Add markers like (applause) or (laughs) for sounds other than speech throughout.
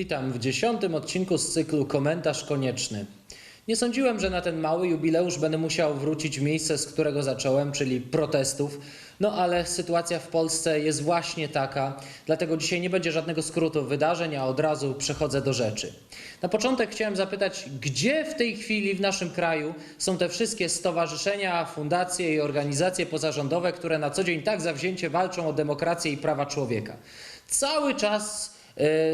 Witam w dziesiątym odcinku z cyklu Komentarz Konieczny. Nie sądziłem, że na ten mały jubileusz będę musiał wrócić w miejsce, z którego zacząłem, czyli protestów. No ale sytuacja w Polsce jest właśnie taka, dlatego dzisiaj nie będzie żadnego skrótu wydarzeń, a od razu przechodzę do rzeczy. Na początek chciałem zapytać, gdzie w tej chwili w naszym kraju są te wszystkie stowarzyszenia, fundacje i organizacje pozarządowe, które na co dzień tak zawzięcie walczą o demokrację i prawa człowieka? Cały czas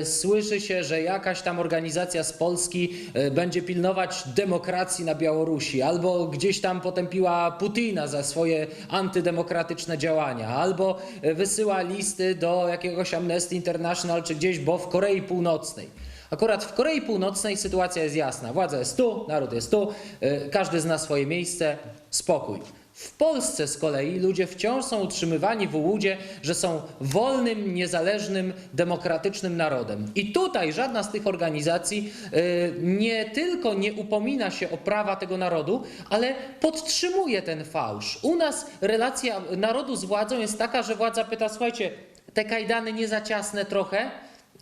Słyszy się, że jakaś tam organizacja z Polski e, będzie pilnować demokracji na Białorusi, albo gdzieś tam potępiła Putina za swoje antydemokratyczne działania, albo e, wysyła listy do jakiegoś Amnesty International czy gdzieś, bo w Korei Północnej. Akurat w Korei Północnej sytuacja jest jasna. Władza jest tu, naród jest tu, e, każdy zna swoje miejsce, spokój. W Polsce z kolei ludzie wciąż są utrzymywani w ułudzie, że są wolnym, niezależnym, demokratycznym narodem. I tutaj żadna z tych organizacji y, nie tylko nie upomina się o prawa tego narodu, ale podtrzymuje ten fałsz. U nas relacja narodu z władzą jest taka, że władza pyta: słuchajcie, te kajdany nie za ciasne trochę?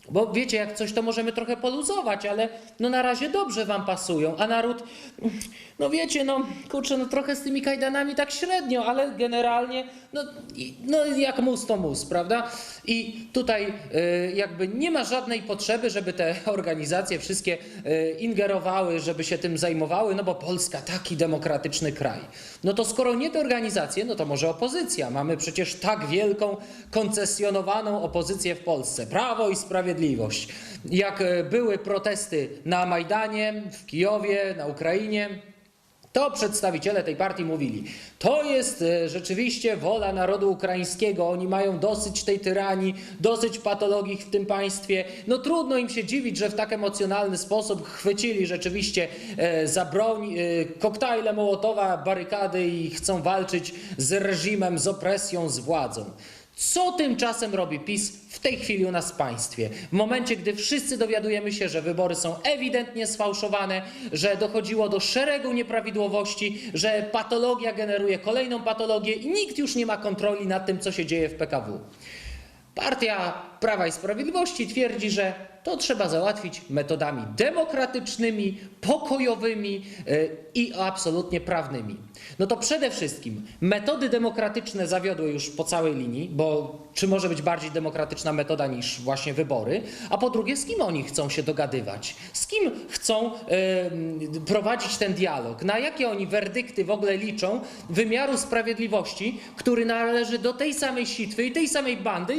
Bo wiecie, jak coś to możemy trochę poluzować, ale no na razie dobrze wam pasują, a naród, no wiecie, no kurczę, no trochę z tymi kajdanami tak średnio, ale generalnie, no, no jak mus to mus, prawda? I tutaj y, jakby nie ma żadnej potrzeby, żeby te (laughs) organizacje wszystkie y, ingerowały, żeby się tym zajmowały, no bo Polska taki demokratyczny kraj. No to skoro nie te organizacje, no to może opozycja. Mamy przecież tak wielką, koncesjonowaną opozycję w Polsce. Prawo i Sprawiedliwość. Jak e, były protesty na Majdanie, w Kijowie, na Ukrainie, to przedstawiciele tej partii mówili: To jest e, rzeczywiście wola narodu ukraińskiego. Oni mają dosyć tej tyranii, dosyć patologii w tym państwie. No trudno im się dziwić, że w tak emocjonalny sposób chwycili rzeczywiście e, za broń, koktajle Mołotowa, barykady i chcą walczyć z reżimem, z opresją, z władzą. Co tymczasem robi PiS w tej chwili u nas w państwie? W momencie, gdy wszyscy dowiadujemy się, że wybory są ewidentnie sfałszowane, że dochodziło do szeregu nieprawidłowości, że patologia generuje kolejną patologię i nikt już nie ma kontroli nad tym, co się dzieje w PKW. Partia Prawa i Sprawiedliwości twierdzi, że to trzeba załatwić metodami demokratycznymi, pokojowymi yy, i absolutnie prawnymi. No to przede wszystkim metody demokratyczne zawiodły już po całej linii, bo czy może być bardziej demokratyczna metoda niż właśnie wybory? A po drugie, z kim oni chcą się dogadywać? Z kim chcą yy, prowadzić ten dialog? Na jakie oni werdykty w ogóle liczą wymiaru sprawiedliwości, który należy do tej samej sitwy i tej samej bandy,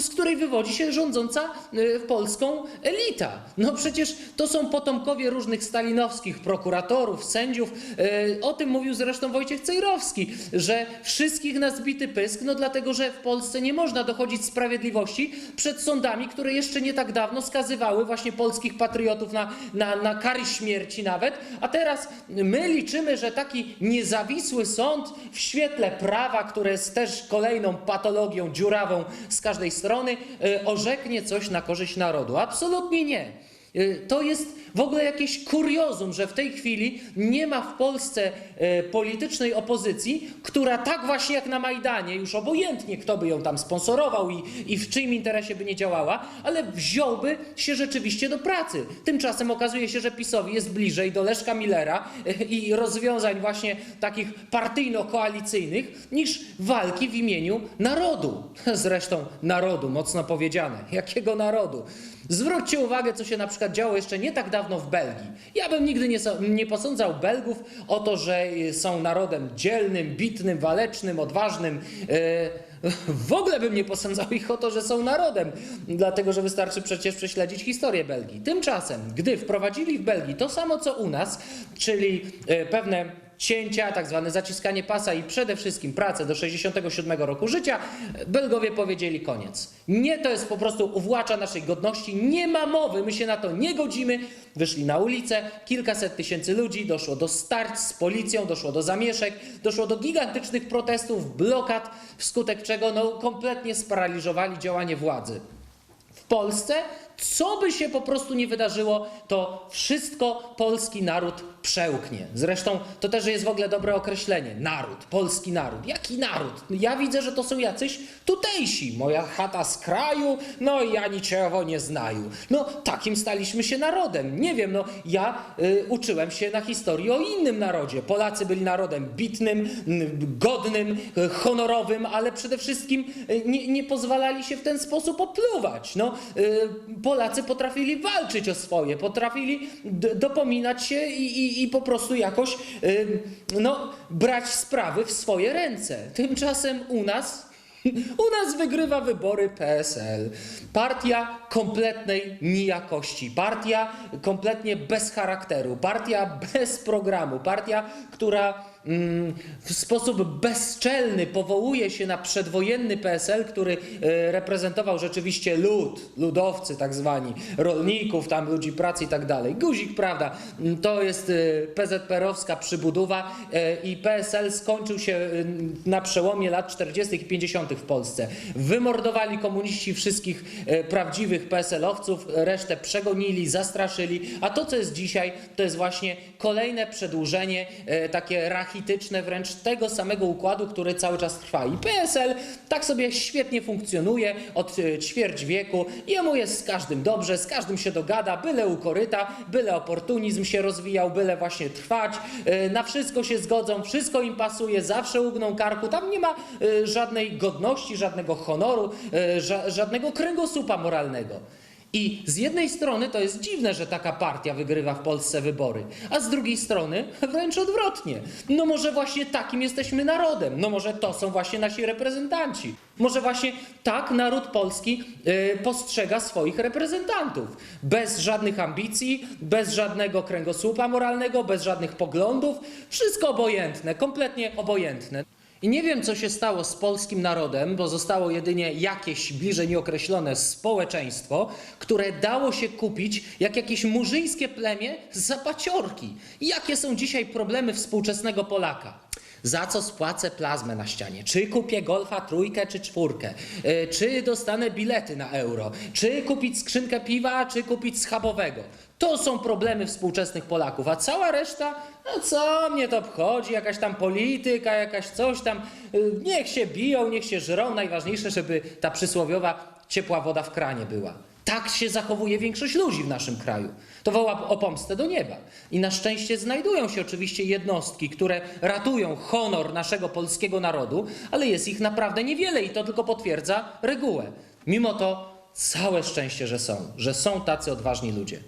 z której wywodzi się rządząca y, Polską elita. No przecież to są potomkowie różnych stalinowskich prokuratorów, sędziów. Y, O tym mówił zresztą Wojciech Cejrowski, że wszystkich na zbity pysk, no dlatego, że w Polsce nie można dochodzić sprawiedliwości przed sądami, które jeszcze nie tak dawno skazywały właśnie polskich patriotów na, na, na kary śmierci nawet, a teraz my liczymy, że taki niezawisły sąd w świetle prawa, które jest też kolejną patologią dziurawą z każdej strony, y, orzeknie coś na korzyść narodu. Absolutnie nie. Y, To jest w ogóle jakieś kuriozum, że w tej chwili nie ma w Polsce e, politycznej opozycji, która tak właśnie jak na Majdanie, już obojętnie kto by ją tam sponsorował i, i w czyim interesie by nie działała, ale wziąłby się rzeczywiście do pracy. Tymczasem okazuje się, że PiSowi jest bliżej do Leszka Millera e, i rozwiązań właśnie takich partyjno-koalicyjnych niż walki w imieniu narodu. (laughs) Zresztą narodu, mocno powiedziane. Jakiego narodu? Zwróćcie uwagę, co się na przykład działo jeszcze nie tak dawno w Belgii. Ja bym nigdy nie, nie posądzał Belgów o to, że y, są narodem dzielnym, bitnym, walecznym, odważnym. E, W ogóle bym nie posądzał ich o to, że są narodem, dlatego że wystarczy przecież prześledzić historię Belgii. Tymczasem, gdy wprowadzili w Belgii to samo co u nas, czyli e, pewne cięcia, tak zwane zaciskanie pasa i przede wszystkim pracę do 67 roku życia, Belgowie powiedzieli koniec. Nie, to jest po prostu uwłacza naszej godności, nie ma mowy, my się na to nie godzimy. Wyszli na ulicę, kilkaset tysięcy ludzi, doszło do starć z policją, doszło do zamieszek, doszło do gigantycznych protestów, blokad, wskutek czego no, kompletnie sparaliżowali działanie władzy. W Polsce co by się po prostu nie wydarzyło, to wszystko polski naród przełknie. Zresztą to też jest w ogóle dobre określenie. Naród, polski naród. Jaki naród? Ja widzę, że to są jacyś tutejsi. Moja chata z kraju, no i ja niczego nie znają. No takim staliśmy się narodem. Nie wiem, no ja y, uczyłem się na historii o innym narodzie. Polacy byli narodem bitnym, godnym, y, honorowym, ale przede wszystkim y, nie, nie pozwalali się w ten sposób opluwać. No, y, Polacy potrafili walczyć o swoje, potrafili dopominać się i, i, i po prostu jakoś no, brać sprawy w swoje ręce. Tymczasem u nas (laughs) u nas wygrywa wybory PSL. Partia kompletnej nijakości, partia kompletnie bez charakteru, partia bez programu, partia, która w sposób bezczelny powołuje się na przedwojenny PSL, który e, reprezentował rzeczywiście lud, ludowcy tak zwani, rolników, tam ludzi pracy i tak dalej. Guzik, prawda, mm, to jest e, PZPR-owska przybudowa e, i PSL skończył się na przełomie lat 40. i 50. w Polsce. Wymordowali komuniści wszystkich prawdziwych PSL-owców, resztę przegonili, zastraszyli, a to, co jest dzisiaj, to jest właśnie kolejne przedłużenie, takie rachityczne wręcz tego samego układu, który cały czas trwa. I PSL tak sobie świetnie funkcjonuje od e, ćwierć wieku, jemu jest z każdym dobrze, z każdym się dogada, byle u koryta, byle oportunizm się rozwijał, byle właśnie trwać, e, na wszystko się zgodzą, wszystko im pasuje, zawsze ugną karku, tam nie ma e, żadnej godności, żadnego honoru, ża- żadnego kręgosłupa moralnego. I z jednej strony to jest dziwne, że taka partia wygrywa w Polsce wybory, a z drugiej strony wręcz odwrotnie. No może właśnie takim jesteśmy narodem, no może to są właśnie nasi reprezentanci. Może właśnie tak naród polski y, postrzega swoich reprezentantów. Bez żadnych ambicji, bez żadnego kręgosłupa moralnego, bez żadnych poglądów. Wszystko obojętne, kompletnie obojętne. I nie wiem, co się stało z polskim narodem, bo zostało jedynie jakieś bliżej nieokreślone społeczeństwo, które dało się kupić jak jakieś murzyńskie plemię z zapaciorki. Jakie są dzisiaj problemy współczesnego Polaka? Za co spłacę plazmę na ścianie? Czy kupię golfa trójkę czy czwórkę? Yy, Czy dostanę bilety na euro? Czy kupić skrzynkę piwa, czy kupić schabowego? To są problemy współczesnych Polaków, a cała reszta, no co mnie to obchodzi, jakaś tam polityka, jakaś coś tam, yy, niech się biją, niech się żrą, najważniejsze, żeby ta przysłowiowa ciepła woda w kranie była. Tak się zachowuje większość ludzi w naszym kraju. To woła o pomstę do nieba. I na szczęście znajdują się oczywiście jednostki, które ratują honor naszego polskiego narodu, ale jest ich naprawdę niewiele i to tylko potwierdza regułę. Mimo to całe szczęście, że są, że są tacy odważni ludzie.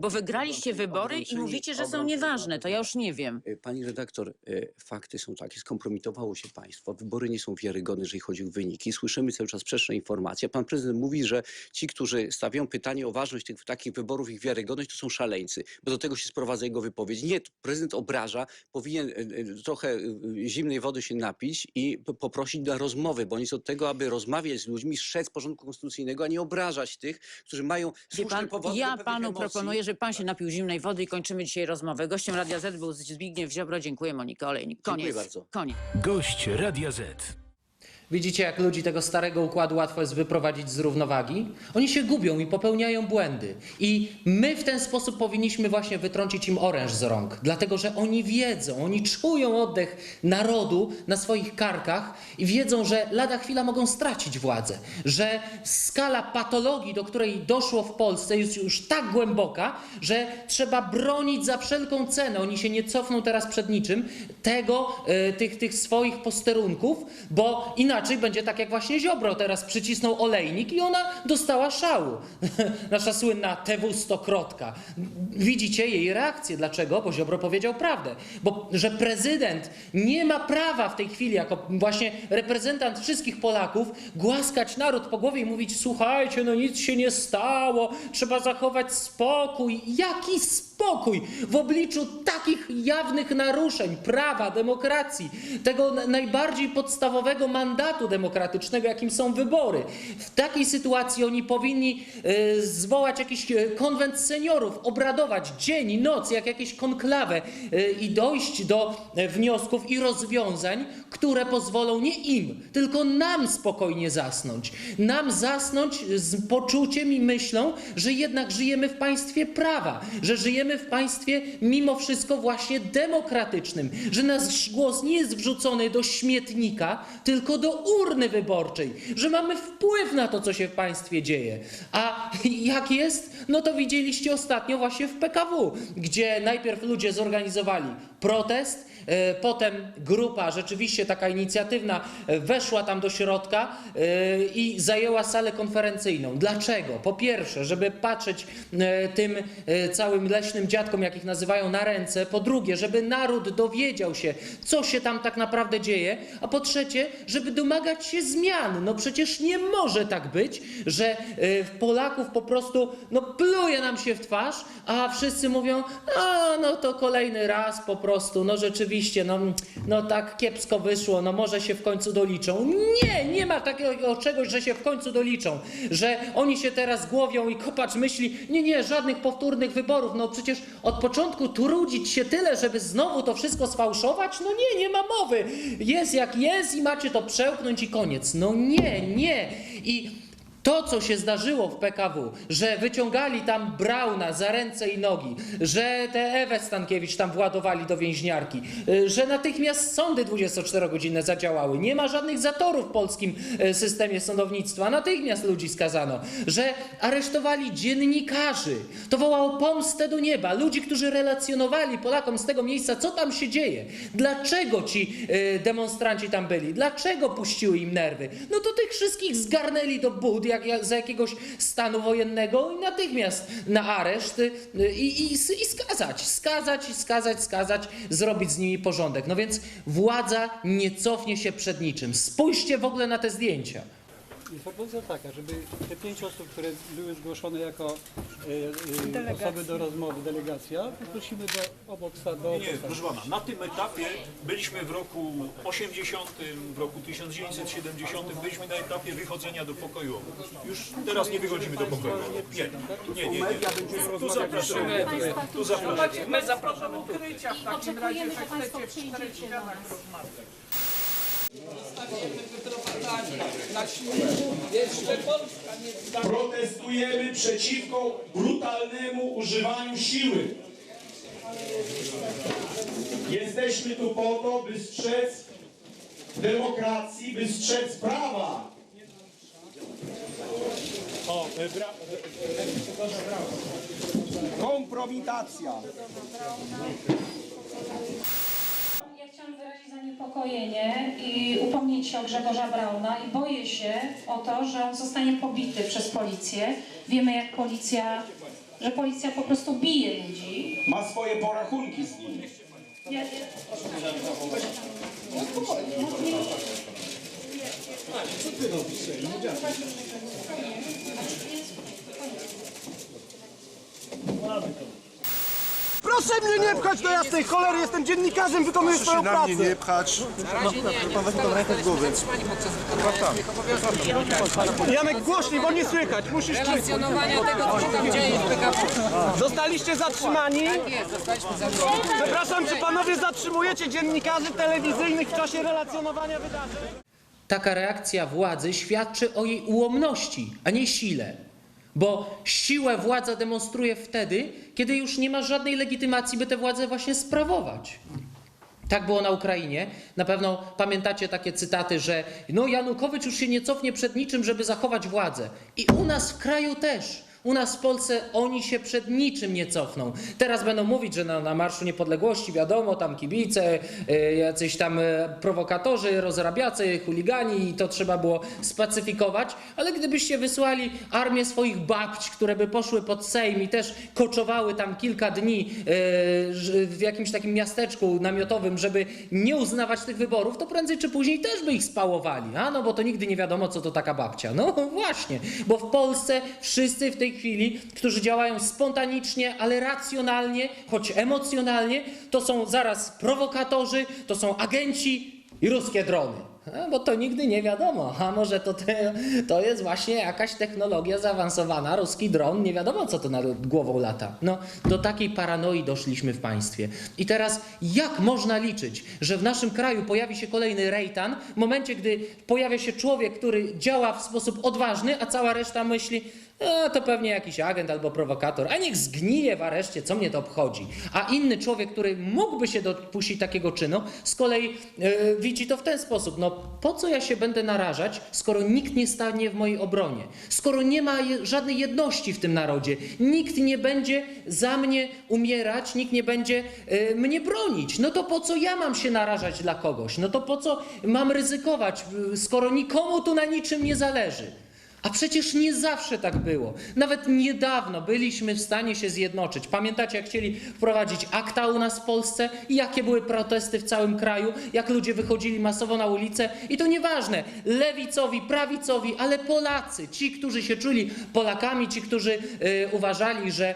Bo wygraliście wybory i mówicie, że są nieważne. To ja już nie wiem. Y, Pani redaktor, y, fakty są takie, skompromitowało się państwo, wybory nie są wiarygodne, jeżeli chodzi o wyniki. Słyszymy cały czas sprzeczne informacje. Pan prezydent mówi, że ci, którzy stawiają pytanie o ważność tych takich wyborów, ich wiarygodność, to są szaleńcy, bo do tego się sprowadza jego wypowiedź. Nie, prezydent obraża, powinien y, trochę zimnej wody się napić i poprosić dla rozmowy, bo on jest od tego, aby rozmawiać z ludźmi, strzec porządku konstytucyjnego, a nie obrażać tych, którzy mają słuszne pan, powody ja panu emocji. proponuję, że pan się napił zimnej wody i kończymy dzisiaj rozmowę. Gościem Radia Z był Zbigniew Ziobro. Dziękuję Monika Olejnik. Koniec. Dziękuję bardzo. Koniec. Gość Radia Z. Widzicie, jak ludzi tego starego układu łatwo jest wyprowadzić z równowagi? Oni się gubią i popełniają błędy. I my w ten sposób powinniśmy właśnie wytrącić im oręż z rąk, dlatego że oni wiedzą, oni czują oddech narodu na swoich karkach i wiedzą, że lada chwila mogą stracić władzę, że skala patologii, do której doszło w Polsce, jest już tak głęboka, że trzeba bronić za wszelką cenę. Oni się nie cofną teraz przed niczym tego, e, tych, tych swoich posterunków, bo inaczej będzie tak jak właśnie Ziobro teraz przycisnął olejnik i ona dostała szału. (laughs) Nasza słynna TW stokrotka. Widzicie jej reakcję. Dlaczego? Bo Ziobro powiedział prawdę. Bo że prezydent nie ma prawa w tej chwili, jako właśnie reprezentant wszystkich Polaków, głaskać naród po głowie i mówić: Słuchajcie, no nic się nie stało, trzeba zachować spokój. Jaki spokój w obliczu takich jawnych naruszeń prawa, demokracji, tego na- najbardziej podstawowego mandatu demokratycznego, jakim są wybory. W takiej sytuacji oni powinni e, zwołać jakiś e, konwent seniorów, obradować dzień i noc, jak jakieś konklawę e, i dojść do wniosków i rozwiązań, które pozwolą nie im, tylko nam spokojnie zasnąć. Nam zasnąć z poczuciem i myślą, że jednak żyjemy w państwie prawa, że żyjemy w państwie mimo wszystko właśnie demokratycznym, że nasz głos nie jest wrzucony do śmietnika, tylko do urny wyborczej, że mamy wpływ na to, co się w państwie dzieje. A jak jest? No to widzieliście ostatnio właśnie w PKW, gdzie najpierw ludzie zorganizowali protest, potem grupa, rzeczywiście taka inicjatywna, e, weszła tam do środka e, i zajęła salę konferencyjną. Dlaczego? Po pierwsze, żeby patrzeć e, tym e, całym leśnym dziadkom, jak ich nazywają, na ręce. Po drugie, żeby naród dowiedział się, co się tam tak naprawdę dzieje. A po trzecie, żeby domagać się zmian. No przecież nie może tak być, że e, Polaków po prostu no, pluje nam się w twarz, a wszyscy mówią, a no to kolejny raz po prostu, no rzeczywiście, no, no tak kiepsko wyszło, no może się w końcu doliczą. Nie, nie ma takiego czegoś, że się w końcu doliczą, że oni się teraz głowią i kopacz myśli, nie, nie, żadnych powtórnych wyborów, no przecież od początku trudzić się tyle, żeby znowu to wszystko sfałszować, no nie, nie ma mowy. Jest jak jest i macie to przełknąć i koniec. No nie, nie. I to, co się zdarzyło w PKW, że wyciągali tam Brauna za ręce i nogi, że tę Ewę Stankiewicz tam władowali do więźniarki, y, że natychmiast sądy 24-godzinne zadziałały, nie ma żadnych zatorów w polskim y, systemie sądownictwa, natychmiast ludzi skazano, że aresztowali dziennikarzy, to wołało pomstę do nieba, ludzi, którzy relacjonowali Polakom z tego miejsca, co tam się dzieje, dlaczego ci y, demonstranci tam byli, dlaczego puściły im nerwy, no to tych wszystkich zgarnęli do bud, jak, jak za jakiegoś stanu wojennego i natychmiast na areszt y, i, i, i skazać, skazać, skazać, skazać, zrobić z nimi porządek. No więc władza nie cofnie się przed niczym. Spójrzcie w ogóle na te zdjęcia. Jest propozycja taka, żeby te pięć osób, które były zgłoszone jako e, e, osoby do rozmowy, delegacja, poprosimy do obok sta- do Nie, proszę pana, na tym etapie byliśmy w roku 80, w roku 1970, byliśmy na etapie wychodzenia do pokoju. Już teraz nie wychodzimy do pokoju. Nie, nie, nie. nie. Tu zapraszamy. Tu zapraszamy. My zapraszamy ukrycia w takim razie, że chcecie w czterech ścianach rozmawiać. Protestujemy przeciwko brutalnemu używaniu siły. Jesteśmy tu po to, by strzec demokracji, by strzec prawa. Kompromitacja. Ja chciałam wyrazić zaniepokojenie i upomnieć się o Grzegorza Brauna i boję się o to, że on zostanie pobity przez policję. Wiemy jak policja, że policja po prostu bije ludzi. Ma swoje porachunki z nim. Ja, ja, Proszę mnie nie pchać do jasnej cholery, jestem dziennikarzem, wykonuję swoją na mnie pracę. nie pchać. Janek, głośniej, bo nie słychać, musisz krzyczeć. Relacjonowania tego, co się tam dzieje w. Zostaliście zatrzymani. Przepraszam, czy panowie zatrzymujecie dziennikarzy telewizyjnych w czasie relacjonowania wydarzeń? Taka reakcja władzy świadczy o jej ułomności, a nie sile. Bo siłę władza demonstruje wtedy, kiedy już nie ma żadnej legitymacji, by tę władzę właśnie sprawować. Tak było na Ukrainie. Na pewno pamiętacie takie cytaty, że no Janukowycz już się nie cofnie przed niczym, żeby zachować władzę. I u nas w kraju też. U nas w Polsce oni się przed niczym nie cofną. Teraz będą mówić, że na, na Marszu Niepodległości, wiadomo, tam kibice, y, jacyś tam y, prowokatorzy, rozrabiacy, chuligani i to trzeba było spacyfikować. Ale gdybyście wysłali armię swoich babć, które by poszły pod Sejm i też koczowały tam kilka dni y, w jakimś takim miasteczku namiotowym, żeby nie uznawać tych wyborów, to prędzej czy później też by ich spałowali. A no bo to nigdy nie wiadomo, co to taka babcia. No właśnie, bo w Polsce wszyscy w tej chwili, którzy działają spontanicznie, ale racjonalnie, choć emocjonalnie, to są zaraz prowokatorzy, to są agenci i ruskie drony. A, bo to nigdy nie wiadomo. A może to, te, to jest właśnie jakaś technologia zaawansowana, ruski dron, nie wiadomo co to nad głową lata. No, do takiej paranoi doszliśmy w państwie. I teraz jak można liczyć, że w naszym kraju pojawi się kolejny rejtan w momencie, gdy pojawia się człowiek, który działa w sposób odważny, a cała reszta myśli, a to pewnie jakiś agent albo prowokator, a niech zgnije w areszcie, co mnie to obchodzi. A inny człowiek, który mógłby się dopuścić takiego czynu, z kolei e, widzi to w ten sposób. No po co ja się będę narażać, skoro nikt nie stanie w mojej obronie? Skoro nie ma je, żadnej jedności w tym narodzie, nikt nie będzie za mnie umierać, nikt nie będzie e, mnie bronić. No to po co ja mam się narażać dla kogoś? No to po co mam ryzykować, e, skoro nikomu tu na niczym nie zależy? A przecież nie zawsze tak było. Nawet niedawno byliśmy w stanie się zjednoczyć. Pamiętacie, jak chcieli wprowadzić akta u nas w Polsce i jakie były protesty w całym kraju, jak ludzie wychodzili masowo na ulicę? I to nieważne, lewicowi, prawicowi, ale Polacy, ci, którzy się czuli Polakami, ci, którzy y, uważali, że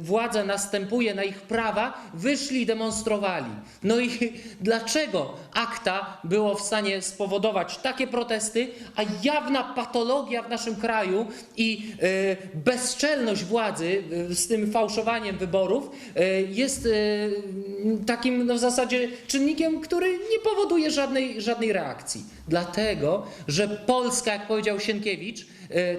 władza następuje na ich prawa, wyszli demonstrowali. No i (laughs) dlaczego akta było w stanie spowodować takie protesty, a jawna patologia w naszym kraju i e, bezczelność władzy e, z tym fałszowaniem wyborów e, jest e, takim no, w zasadzie czynnikiem, który nie powoduje żadnej, żadnej reakcji. Dlatego, że Polska, jak powiedział Sienkiewicz, e,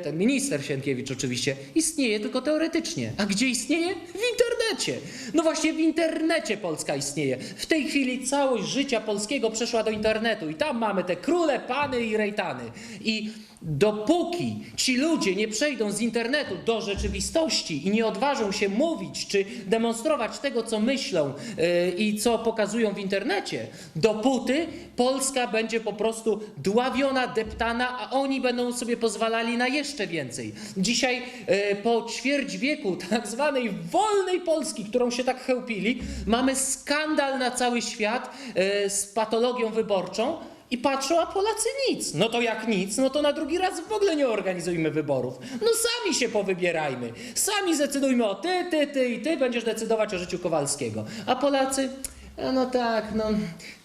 ten minister Sienkiewicz oczywiście, istnieje tylko teoretycznie. A gdzie istnieje? W internecie. No właśnie w internecie Polska istnieje. W tej chwili całość życia polskiego przeszła do internetu i tam mamy te króle, pany i rejtany. I dopóki ci ludzie nie przejdą z internetu do rzeczywistości i nie odważą się mówić czy demonstrować tego, co myślą yy, i co pokazują w internecie, dopóty Polska będzie po prostu dławiona, deptana, a oni będą sobie pozwalali na jeszcze więcej. Dzisiaj yy, po ćwierć wieku tak zwanej wolnej Polski, którą się tak chełpili, mamy skandal na cały świat yy, z patologią wyborczą. I patrzą, a Polacy nic. No to jak nic, no to na drugi raz w ogóle nie organizujmy wyborów. No sami się powybierajmy. Sami zdecydujmy o ty, ty, ty i ty będziesz decydować o życiu Kowalskiego. A Polacy, a no tak, no,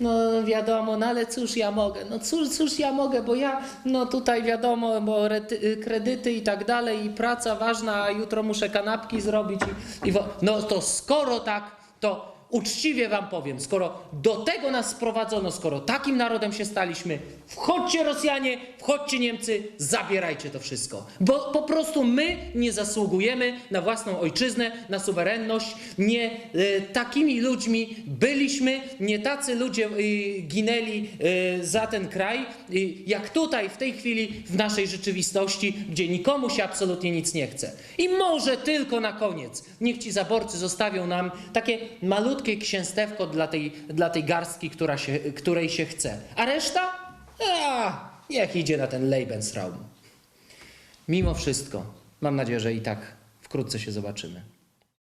no wiadomo, no ale cóż ja mogę, no cóż, cóż ja mogę, bo ja, no tutaj wiadomo, bo rety, kredyty i tak dalej, i praca ważna, a jutro muszę kanapki zrobić i, i no to skoro tak, to uczciwie wam powiem, skoro do tego nas sprowadzono, skoro takim narodem się staliśmy, wchodźcie Rosjanie, wchodźcie Niemcy, zabierajcie to wszystko. Bo po prostu my nie zasługujemy na własną ojczyznę, na suwerenność. Nie e, takimi ludźmi byliśmy, nie tacy ludzie e, ginęli e, za ten kraj, e, jak tutaj w tej chwili w naszej rzeczywistości, gdzie nikomu się absolutnie nic nie chce. I może tylko na koniec, niech ci zaborcy zostawią nam takie malutkie księstewko dla tej, dla tej garstki, która się, której się chce. A reszta? A, niech idzie na ten Lebensraum. Mimo wszystko, mam nadzieję, że i tak wkrótce się zobaczymy.